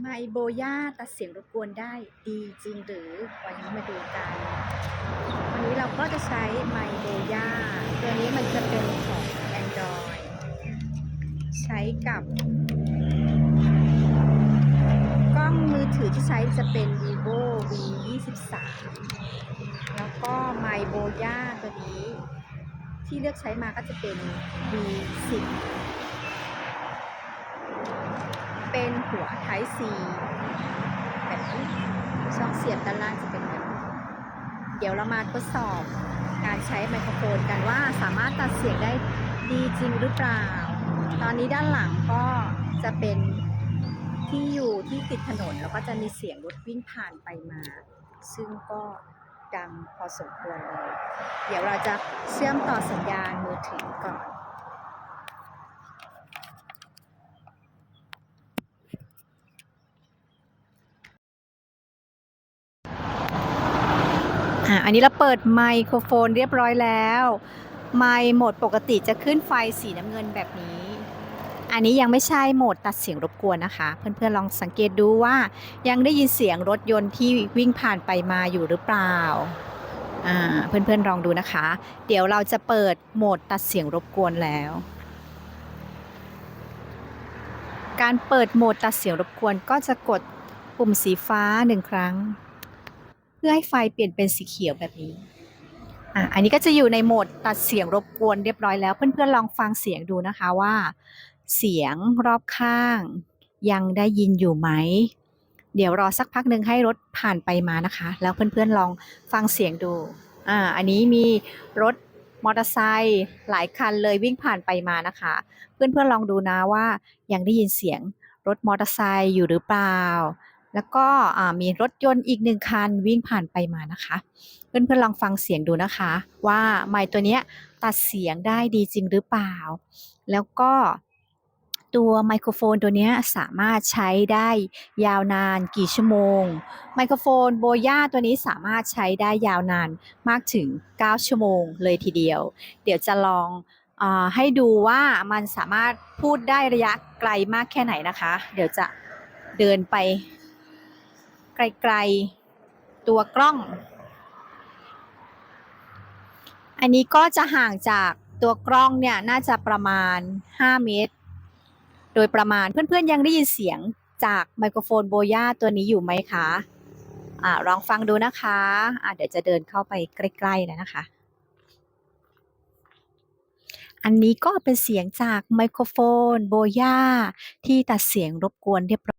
ไมโบย่าตัดเสียงรบกวนได้ดีจริงหรือวันนี้มาดูกัน วันนี้เราก็จะใช้ไมโบย่าตัวนี้มันจะเป็นของ Android ใช้กับ กล้องมือถือที่ใช้จะเป็น vivo v 2 3แล้วก็ไมโบย่าตัวนี้ ที่เลือกใช้มาก็จะเป็น v 10 หัว Type C แบบนี้ช่องเสียบด้านล่างจะเป็นแบบนี้เดี๋ยวเรามาทดสอบการใช้ไมโครโฟนกันว่าสามารถตัดเสียงได้ดีจริงหรือเปล่า ตอนนี้ด้านหลังก็จะเป็นที่อยู่ที่ติดถนนแล้วก็จะมีเสียงรถวิ่งผ่านไปมา ซึ่งก็ดังพอสมควรเลย เดี๋ยวเราจะเชื่อมต่อสัญญาณมือถือก่อน อะอันนี้เราเปิดไมโครโฟนเรียบร้อยแล้ว ไมโหมดปกติจะขึ้นไฟสีน้ำเงินแบบนี้ อันนี้ยังไม่ใช่โหมดตัดเสียงรบกวนนะคะ เพื่อนๆลองสังเกตดูว่ายังได้ยินเสียงรถยนต์ที่วิ่งผ่านไปมาอยู่หรือเปล่าอ่าเพื่อนๆลองดูนะคะ เดี๋ยวเราจะเปิดโหมดตัดเสียงรบกวนแล้ว การเปิดโหมดตัดเสียงรบกวนก็จะกดปุ่มสีฟ้าหนึ่งครั้ง เพื่อให้ไฟเปลี่ยนเป็นสีเขียวแบบนี้อะอันนี้ก็จะอยู่ในโหมดตัดเสียงรบกวนเรียบร้อยแล้ว เพื่อนๆลองฟังเสียงดูนะคะว่า เสียงรอบข้าง ยังได้ยินอยู่ไหม เดี๋ยวรอสักพักหนึ่งให้รถผ่านไปมานะคะ แล้วเพื่อนๆลองฟังเสียงดูอ่าอันนี้มีรถมอเตอร์ไซค์หลายคันเลยวิ่งผ่านไปมานะคะ เพื่อนๆลองดูนะว่ายังได้ยินเสียงรถมอเตอร์ไซค์อยู่หรือเปล่า แล้วก็มีรถยนต์อีกหนึ่งคันวิ่งผ่านไปมานะคะ เพื่อนๆลองฟังเสียงดูนะคะ ว่าไมค์ตัวนี้ตัดเสียงได้ดีจริงหรือเปล่า แล้วก็ตัวไมโครโฟนตัวนี้สามารถใช้ได้ยาวนานกี่ชั่วโมง ไมโครโฟนโบย่าตัวนี้สามารถใช้ได้ยาวนานมากถึง 9 ชั่วโมงเลยทีเดียว เดี๋ยวจะลองอให้ดูว่ามันสามารถพูดได้ระยะไกลมากแค่ไหนนะคะ เดี๋ยวจะเดินไป ไกลๆ ตัวกล้อง อันนี้ก็จะห่างจากตัวกล้องเนี่ยน่าจะประมาณ 5 เมตร โดยประมาณเพื่อนๆยังได้ยินเสียงจากไมโครโฟนโบย่าตัวนี้อยู่ไหมคะอ่าลองฟังดูนะคะอ่าเดี๋ยวจะเดินเข้าไปใกล้ๆแล้วนะคะ อันนี้ก็เป็นเสียงจากไมโครโฟนโบย่าที่ตัดเสียงรบกวนเรียบร้อย